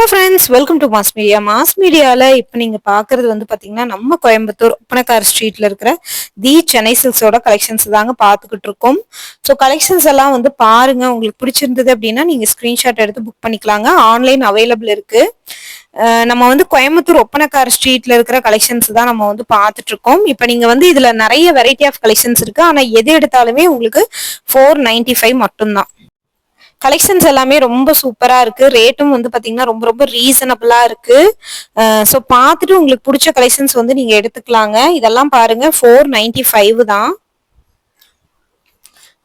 Hello friends welcome to mass media mass மீடியாவில் இப்போ நீங்கள் பார்க்குறது வந்து பார்த்தீங்கன்னா நம்ம கோயம்புத்தூர் ஒப்பனக்கார் ஸ்ட்ரீட்டில் இருக்கிற தி சென்னை சில்ஸோட கலெக்ஷன்ஸ் தாங்க பார்த்துக்கிட்டு இருக்கோம். ஸோ கலெக்ஷன்ஸ் எல்லாம் வந்து பாருங்க உங்களுக்கு பிடிச்சிருந்தது அப்படின்னா நீங்கள் ஸ்க்ரீன்ஷாட் எடுத்து புக் பண்ணிக்கலாங்க. ஆன்லைன் அவைலபிள் இருக்கு. நம்ம வந்து கோயம்புத்தூர் ஒப்பனக்கார் ஸ்ட்ரீட்ல இருக்கிற கலெக்ஷன்ஸ் தான் நம்ம வந்து பார்த்துட்டு இருக்கோம். இப்போ நீங்க வந்து இதுல நிறைய வெரைட்டி ஆஃப் கலெக்ஷன்ஸ் இருக்கு. ஆனா எது எடுத்தாலுமே உங்களுக்கு ஃபோர் நைன்டி ஃபைவ் மட்டும்தான். கலெக்ஷன்ஸ் எல்லாமே ரொம்ப சூப்பராக இருக்குது ரேட்டும் வந்து பார்த்தீங்கன்னா ரொம்ப ரொம்ப ரீசனபிளாக இருக்குது ஸோ பார்த்துட்டு உங்களுக்கு பிடிச்ச கலெக்ஷன்ஸ் வந்து நீங்கள் எடுத்துக்கலாங்க. இதெல்லாம் பாருங்கள் ஃபோர் நைன்டி ஃபைவ் தான்.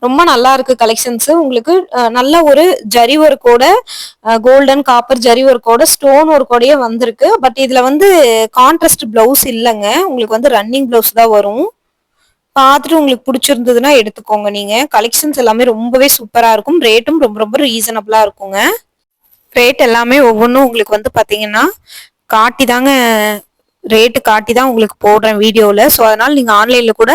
ரொம்ப நல்லா இருக்கு கலெக்ஷன்ஸ் உங்களுக்கு நல்ல ஒரு ஜரி ஒர்க்கோட கோல்டன் காப்பர் ஜரி ஒர்க்கோட ஸ்டோன் ஒர்க்கோடயே வந்திருக்கு. பட் இதுல வந்து கான்ட்ராஸ்ட் பிளவுஸ் இல்லைங்க. உங்களுக்கு வந்து ரன்னிங் பிளவுஸ் தான் வரும். பார்த்துட்டு உங்களுக்கு பிடிச்சிருந்ததுன்னா எடுத்துக்கோங்க நீங்க. கலெக்ஷன்ஸ் எல்லாமே ரொம்பவே சூப்பரா இருக்கும். ரேட்டும் ரொம்ப ரொம்ப ரீசனபிளா இருக்குங்க. ரேட் எல்லாமே ஒவ்வொன்றும் உங்களுக்கு வந்து பாத்தீங்கன்னா காட்டி தாங்க ரேட்டு காட்டி தான் உங்களுக்கு போடுறேன் வீடியோவில் ஸோ அதனால் நீங்கள் ஆன்லைனில் கூட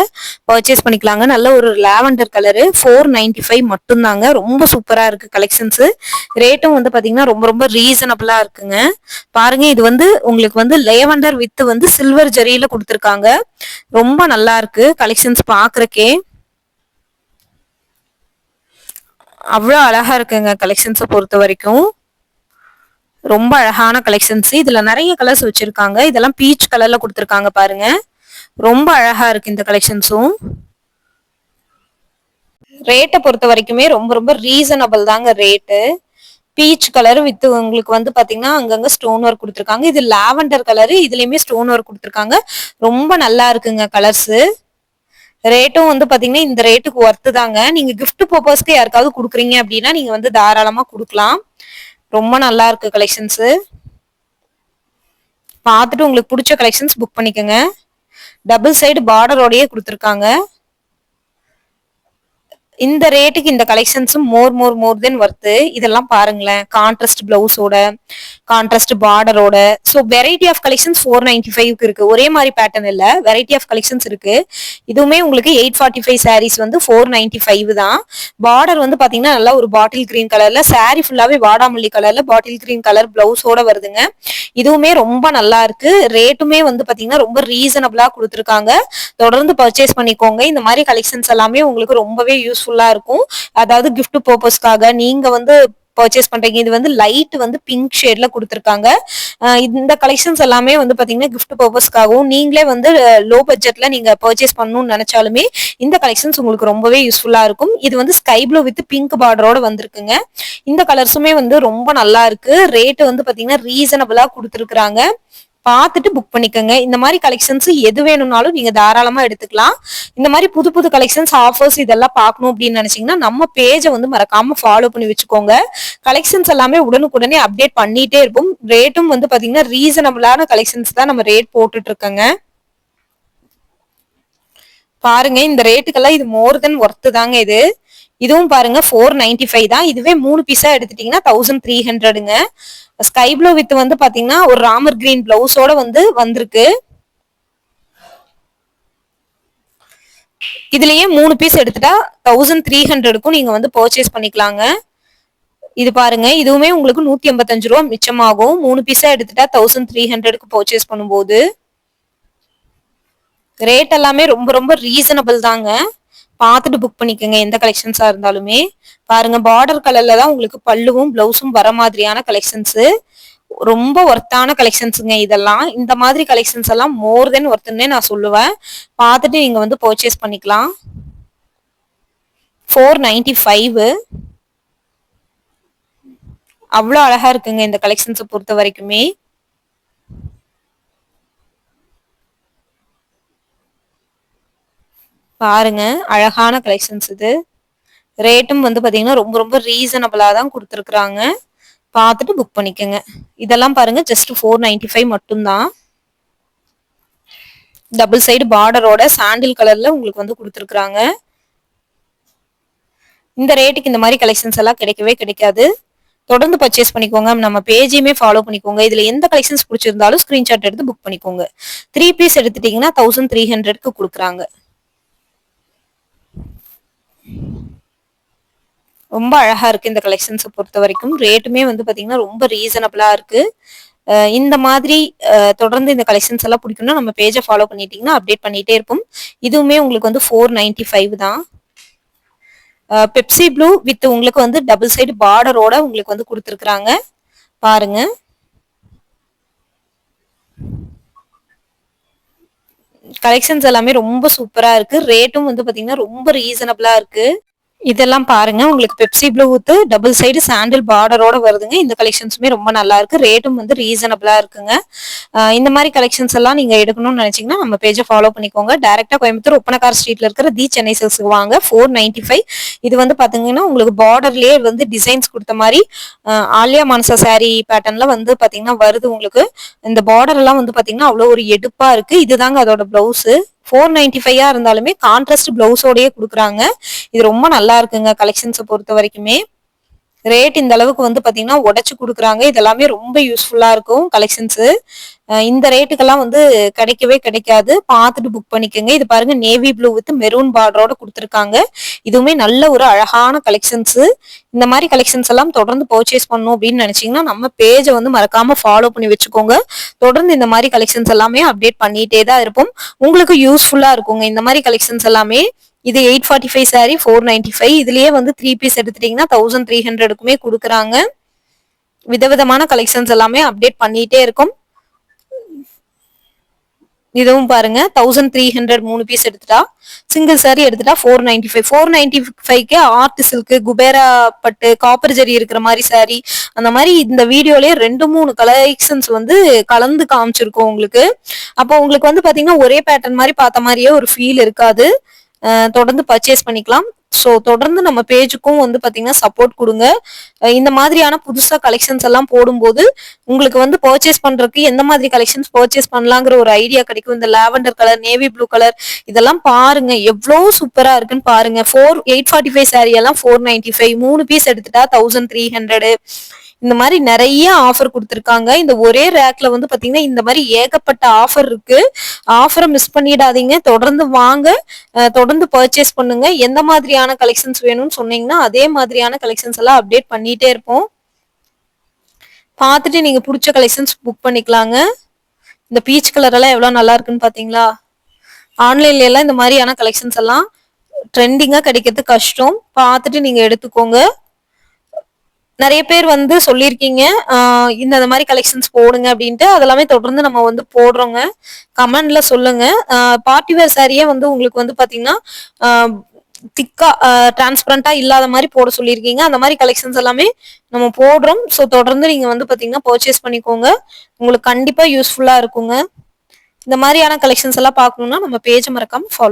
பர்ச்சேஸ் பண்ணிக்கலாங்க. நல்ல ஒரு lavender colour four ninety five மட்டும்தாங்க. ரொம்ப சூப்பராக இருக்குது கலெக்ஷன்ஸு ரேட்டும் வந்து பார்த்தீங்கன்னா ரொம்ப ரொம்ப ரீசனபிளாக இருக்குங்க. பாருங்க இது வந்து உங்களுக்கு வந்து லேவண்டர் வித்து வந்து சில்வர் ஜரியில் கொடுத்துருக்காங்க. ரொம்ப நல்லா இருக்கு கலெக்ஷன்ஸ் பார்க்குறக்கே அவ்வளோ அழகாக இருக்குங்க கலெக்ஷன்ஸை பொறுத்த வரைக்கும் ரொம்ப அழகான கலெக்ஷன்ஸ் இதுல நிறைய கலர்ஸ் வச்சிருக்காங்க. இதெல்லாம் பீச் கலர்ல கொடுத்துருக்காங்க பாருங்க. ரொம்ப அழகா இருக்கு இந்த கலெக்ஷன்ஸும் ரேட்டை பொறுத்த வரைக்குமே ரொம்ப ரொம்ப ரீசனபிள் தாங்க ரேட்டு பீச் கலர் வித் உங்களுக்கு வந்து பாத்தீங்கன்னா அங்கங்க ஸ்டோன் ஒர்க் கொடுத்துருக்காங்க. இது லாவெண்டர் கலரு இதுலயுமே ஸ்டோன் ஒர்க் கொடுத்துருக்காங்க. ரொம்ப நல்லா இருக்குங்க கலர்ஸ் ரேட்டும் வந்து பாத்தீங்கன்னா இந்த ரேட்டுக்கு ஒர்த்து தாங்க. நீங்க கிஃப்ட் பர்பஸ்க்கு யாருக்காவது கொடுக்குறீங்க அப்படின்னா நீங்க வந்து தாராளமா கொடுக்கலாம். ரொம்ப நல்லா இருக்கு கலெக்ஷன்ஸ் பார்த்துட்டு உங்களுக்கு பிடிச்ச கலெக்ஷன்ஸ் புக் பண்ணிக்கோங்க. டபுள் சைடு பார்டரோடயே கொடுத்துருக்காங்க. இந்த ரேட்டுக்கு இந்த கலெக்ஷன்ஸும் மோர் மோர் மோர் தென் ஒர்த்து இதெல்லாம் பாருங்களேன். கான்ட்ராஸ்ட் பிளவுஸோட contrast பார்டரோட so variety of collections four ninety ஃபைவ்க்கு இருக்கு. ஒரே மாதிரி பேட்டர்ன் இல்லை. வெரைட்டி ஆஃப் கலெக்ஷன்ஸ் இருக்கு. இதுவுமே உங்களுக்கு எயிட் ஃபார்ட்டி ஃபைவ் சாரீஸ் வந்து ஃபோர் நைன்டி ஃபைவ் தான். பார்டர் வந்து பாத்தீங்கன்னா நல்லா ஒரு பாட்டில் கிரீன் கலர்ல saree ஃபுல்லாவே வாடாமல்லி கலர்ல பாட்டில் கிரீன் கலர் பிளவுஸோட வருதுங்க. இதுவுமே ரொம்ப நல்லா இருக்கு. ரேட்டுமே வந்து பாத்தீங்கன்னா ரொம்ப ரீசனபிளா கொடுத்துருக்காங்க. தொடர்ந்து பர்ச்சேஸ் பண்ணிக்கோங்க. இந்த மாதிரி கலெக்ஷன்ஸ் எல்லாமே உங்களுக்கு ரொம்பவே யூஸ்ஃபுல் யூஸ்ஃபுல்லா இருக்கும். அதாவது கிஃப்ட் பர்பஸ்க்காக நீங்க வந்து பர்ச்சேஸ் பண்றீங்க. இது வந்து லைட் வந்து பிங்க் ஷேட்ல கொடுத்துருக்காங்க. இந்த கலெக்ஷன்ஸ் எல்லாமே வந்து பாத்தீங்கன்னா கிஃப்ட் பர்பஸ்க்காகவும் நீங்களே வந்து லோ பட்ஜெட்ல நீங்க பர்ச்சேஸ் பண்ணணும்னு நினைச்சாலுமே இந்த கலெக்ஷன்ஸ் உங்களுக்கு ரொம்பவே யூஸ்ஃபுல்லா இருக்கும். இது வந்து ஸ்கை ப்ளூ வித் பிங்க் பார்டரோட வந்திருக்குங்க. இந்த கலர்ஸுமே வந்து ரொம்ப நல்லா இருக்கு. ரேட்டு வந்து பாத்தீங்கன்னா ரீசனபிளா கொடுத்துருக்காங்க பார்த்துட்டு புக் பண்ணிக்கோங்க. இந்த மாதிரி கலெக்ஷன்ஸ் எது வேணும்னாலும் நீங்க தாராளமா எடுத்துக்கலாம். இந்த மாதிரி புது புது கலெக்ஷன்ஸ் ஆஃபர்ஸ் இதெல்லாம் பார்க்கணும் அப்படின்னு நினைச்சீங்கன்னா நம்ம பேஜை வந்து மறக்காம ஃபாலோ பண்ணி வச்சுக்கோங்க. கலெக்ஷன்ஸ் எல்லாமே உடனுக்குடனே அப்டேட் பண்ணிட்டே இருப்போம். ரேட்டும் வந்து பாத்தீங்கன்னா ரீசனபிளான கலெக்ஷன்ஸ் தான் நம்ம ரேட் போட்டுட்டு இருக்கோங்க பாருங்க இந்த ரேட்டுக்கெல்லாம் இது மோர் தென் ஒர்த்து தாங்க இது. இதுவும் பாருங்க ஃபோர் நைன்டி ஃபைவ் தான். இதுவே மூணு பீஸா எடுத்துட்டீங்கன்னா தௌசண்ட் த்ரீ ஹண்ட்ரடுங்க ஸ்கை ப்ளூ வித் வந்து பாத்தீங்கன்னா ஒரு ராமர் கிரீன் பிளவுஸோட வந்து வந்திருக்கு. இதுலயே மூணு பீஸ் எடுத்துட்டா தௌசண்ட் த்ரீ ஹண்ட்ரடுக்கும் நீங்க வந்து பர்ச்சேஸ் பண்ணிக்கலாங்க. இது பாருங்க இதுவுமே உங்களுக்கு நூத்தி எண்பத்தஞ்சு ரூபா மிச்சமாகும். மூணு பீஸா எடுத்துட்டா தௌசண்ட் த்ரீ ஹண்ட்ரடுக்கு பர்ச்சேஸ் பண்ணும்போது. ரேட் எல்லாமே ரொம்ப ரொம்ப ரீசனபிள் தாங்க. பார்த்துட்டு புக் பண்ணிக்கோங்க எந்த கலெக்ஷன்ஸா இருந்தாலுமே. பாருங்க பார்டர் கலர்ல தான் உங்களுக்கு பல்லுவும் பிளவுஸும் வர மாதிரியான கலெக்ஷன்ஸ் ரொம்ப ஒர்த்தான கலெக்ஷன்ஸுங்க இதெல்லாம். இந்த மாதிரி கலெக்ஷன்ஸ் எல்லாம் மோர் தென் ஒர்த்துன்னே நான் சொல்லுவேன். பார்த்துட்டு நீங்க வந்து பர்ச்சேஸ் பண்ணிக்கலாம். ஃபோர் நைன்டி ஃபைவ் அவ்வளோ அழகா இருக்குங்க இந்த கலெக்ஷன்ஸை பொறுத்த வரைக்குமே பாருங்க அழகான கலெக்ஷன்ஸ் இது. ரேட்டும் வந்து பார்த்தீங்கன்னா ரொம்ப ரொம்ப ரீசனபிளாக தான் கொடுத்துருக்குறாங்க. பார்த்துட்டு புக் பண்ணிக்கோங்க. இதெல்லாம் பாருங்க ஜஸ்ட் ஃபோர் நைன்டி ஃபைவ் மட்டும்தான் டபுள் சைடு பார்டரோட சாண்டில் கலர்ல உங்களுக்கு வந்து கொடுத்துருக்குறாங்க. இந்த ரேட்டுக்கு இந்த மாதிரி கலெக்ஷன்ஸ் எல்லாம் கிடைக்கவே கிடைக்காது. தொடர்ந்து பர்ச்சேஸ் பண்ணிக்கோங்க நம்ம பேஜையுமே ஃபாலோ பண்ணிக்கோங்க. இதுல எந்த கலெக்ஷன்ஸ் பிடிச்சிருந்தாலும் ஸ்கிரீன்ஷாட் எடுத்து புக் பண்ணிக்கோங்க. த்ரீ பீஸ் எடுத்துட்டீங்கன்னா தௌசண்ட் த்ரீ ஹண்ட்ரட்க்கு கொடுக்குறாங்க. ரொம்ப அழகா இருக்கு இந்த கலெக்ஷன்ஸை பொறுத்த வரைக்கும். ரேட்டுமே வந்து பாத்தீங்கன்னா ரொம்ப ரீசனபிளா இருக்கு. இந்த மாதிரி தொடர்ந்து இந்த கலெக்ஷன்ஸ் எல்லாம் பிடிக்கும்னா நம்ம பேஜை ஃபாலோ பண்ணிட்டீங்கன்னா அப்டேட் பண்ணிட்டே இருப்போம். இதுவுமே உங்களுக்கு வந்து ஃபோர் நைன்டி ஃபைவ் தான் பெப்சி ப்ளூ வித் உங்களுக்கு வந்து டபுள் சைடு பார்டரோட உங்களுக்கு வந்து கொடுத்துருக்குறாங்க. பாருங்க. கலெக்ஷன்ஸ் எல்லாமே ரொம்ப சூப்பரா இருக்கு. ரேட்டும் வந்து பாத்தீங்கன்னா ரொம்ப ரீசனபிளாக இருக்கு. இதெல்லாம் பாருங்க. உங்களுக்கு Pepsi blue with double side sandal பார்டரோட வருதுங்க. இந்த கலெக்ஷன்ஸுமே ரொம்ப நல்லா இருக்கு. ரேட்டும் வந்து ரீசனபிளா இருக்குங்க. இந்த மாதிரி கலெக்ஷன்ஸ் எல்லாம் நீங்க எடுக்கணும்னு நினைச்சீங்கன்னா நம்ம பேஜை ஃபாலோ பண்ணிக்கோங்க. டேரக்டா கோயம்புத்தூர் ஒப்பனக்கார் ஸ்ட்ரீட்ல இருக்கிற தி சென்னை சில்ஸுக்கு வாங்க. ஃபோர் நைன்டி ஃபைவ் இது வந்து பாத்தீங்கன்னா உங்களுக்கு பார்டர்லயே வந்து டிசைன்ஸ் கொடுத்த மாதிரி ஆலியா மானசா சாரி பேட்டர்ன்ல வந்து பாத்தீங்கன்னா வருது உங்களுக்கு. இந்த பார்டர் எல்லாம் வந்து பாத்தீங்கன்னா அவ்வளவு ஒரு எடுப்பா இருக்கு. இதுதாங்க அதோட பிளவுஸ் ஃபோர் நைன்டி ஃபைவா இருந்தாலுமே கான்ட்ராஸ்ட் பிளவுஸோடயே கொடுக்குறாங்க. இது ரொம்ப நல்லா இருக்குங்க கலெக்ஷன்ஸை பொறுத்த வரைக்குமே. ரேட் இந்த அளவுக்கு வந்து பாத்தீங்கன்னா உடச்சு கொடுக்குறாங்க. இதெல்லாமே ரொம்ப யூஸ்ஃபுல்லா இருக்கும் கலெக்ஷன்ஸ் இந்த ரேட்டுக்கெல்லாம் வந்து கிடைக்கவே கிடைக்காது. பார்த்துட்டு புக் பண்ணிக்கோங்க. இது பாருங்க நேவி ப்ளூ வித் மெரூன் பார்டரோட கொடுத்துருக்காங்க. இதுவுமே நல்ல ஒரு அழகான கலெக்ஷன்ஸ் இந்த மாதிரி கலெக்ஷன்ஸ் எல்லாம் தொடர்ந்து பர்ச்சேஸ் பண்ணணும் அப்படின்னு நினைச்சீங்கன்னா நம்ம பேஜை வந்து மறக்காம ஃபாலோ பண்ணி வச்சுக்கோங்க. தொடர்ந்து இந்த மாதிரி கலெக்ஷன்ஸ் எல்லாமே அப்டேட் பண்ணிட்டே தான் இருப்போம். உங்களுக்கு யூஸ்ஃபுல்லா இருக்குங்க. இந்த மாதிரி கலெக்ஷன்ஸ் எல்லாமே இது eight forty five sari four ninety five இதுலயே வந்து த்ரீ பீஸ் எடுத்துட்டீங்கன்னா தௌசண்ட் த்ரீ ஹண்ட்ரடுக்குமே கொடுக்குறாங்க. விதவிதமான கலெக்ஷன்ஸ் எல்லாமே அப்டேட் பண்ணிட்டே இருக்கும். இதுவும் பாருங்க தௌசண்ட் த்ரீ ஹண்ட்ரட் மூணு பீஸ் எடுத்துட்டா சிங்கிள் சாரி எடுத்துட்டா four ninety five four ninety ஃபைவ்க்கு ஆர்ட் சில்க்கு குபேரா பட்டு காப்பர் ஜரி இருக்கிற மாதிரி சாரி அந்த மாதிரி இந்த வீடியோலயே ரெண்டு மூணு கலெக்ஷன்ஸ் வந்து கலந்து காமிச்சிருக்கோம் உங்களுக்கு. அப்போ உங்களுக்கு வந்து பாத்தீங்கன்னா ஒரே பேட்டர்ன் மாதிரி பார்த்த மாதிரியே ஒரு ஃபீல் இருக்காது. தொடர்ந்து பர்ச்சேஸ் பண்ணிக்கலாம். ஸோ தொடர்ந்து நம்ம பேஜுக்கும் வந்து பார்த்தீங்கன்னா சப்போர்ட் கொடுங்க. இந்த மாதிரியான புதுசாக கலெக்ஷன்ஸ் எல்லாம் போடும்போது உங்களுக்கு வந்து பர்ச்சேஸ் பண்ணுறதுக்கு எந்த மாதிரி கலெக்ஷன்ஸ் பர்ச்சேஸ் பண்ணலாங்கிற ஒரு ஐடியா கிடைக்கும். இந்த lavender colour navy blue colour இதெல்லாம் பாருங்க. எவ்வளோ சூப்பராக இருக்குன்னு பாருங்க. Four eight forty five sari எல்லாம் ஃபோர் நைன்டி ஃபைவ் மூணு பீஸ் எடுத்துட்டா தௌசண்ட் த்ரீ ஹண்ட்ரடு இந்த மாதிரி நிறைய ஆஃபர் கொடுத்துருக்காங்க. இந்த ஒரே ரேக்ல வந்து பாத்தீங்கன்னா இந்த மாதிரி ஏகப்பட்ட ஆஃபர் இருக்கு. ஆஃபரை மிஸ் பண்ணிடாதீங்க. தொடர்ந்து வாங்க. தொடர்ந்து பர்ச்சேஸ் பண்ணுங்க. எந்த மாதிரியான கலெக்ஷன்ஸ் வேணும்னு சொன்னீங்கன்னா அதே மாதிரியான கலெக்ஷன்ஸ் எல்லாம் அப்டேட் பண்ணிட்டே இருப்போம். பார்த்துட்டு நீங்க பிடிச்ச கலெக்ஷன்ஸ் புக் பண்ணிக்கலாங்க. இந்த பீச் கலர் எல்லாம் எவ்வளவு நல்லா இருக்குன்னு பாத்தீங்களா? ஆன்லைன்ல எல்லாம் இந்த மாதிரியான கலெக்ஷன்ஸ் எல்லாம் ட்ரெண்டிங்கா கிடைக்கிறது கஷ்டம். பார்த்துட்டு நீங்க எடுத்துக்கோங்க. நிறைய பேர் வந்து சொல்லியிருக்கீங்க. இந்த மாதிரி கலெக்ஷன்ஸ் போடுங்க அப்படின்ட்டு. அதெல்லாமே தொடர்ந்து நம்ம வந்து போடுறோங்க. கமெண்ட்ல சொல்லுங்க. பார்ட்டி வேர் சாரியே வந்து உங்களுக்கு வந்து பாத்தீங்கன்னா திக்கா டிரான்ஸ்பரண்டா இல்லாத மாதிரி போட சொல்லியிருக்கீங்க. அந்த மாதிரி கலெக்ஷன்ஸ் எல்லாமே நம்ம போடுறோம். ஸோ தொடர்ந்து நீங்க வந்து பாத்தீங்கன்னா பர்ச்சேஸ் பண்ணிக்கோங்க. உங்களுக்கு கண்டிப்பா யூஸ்ஃபுல்லா இருக்குங்க. இந்த மாதிரியான கலெக்ஷன்ஸ் எல்லாம் பார்க்கணும்னா நம்ம பேஜ் மறக்காம ஃபாலோ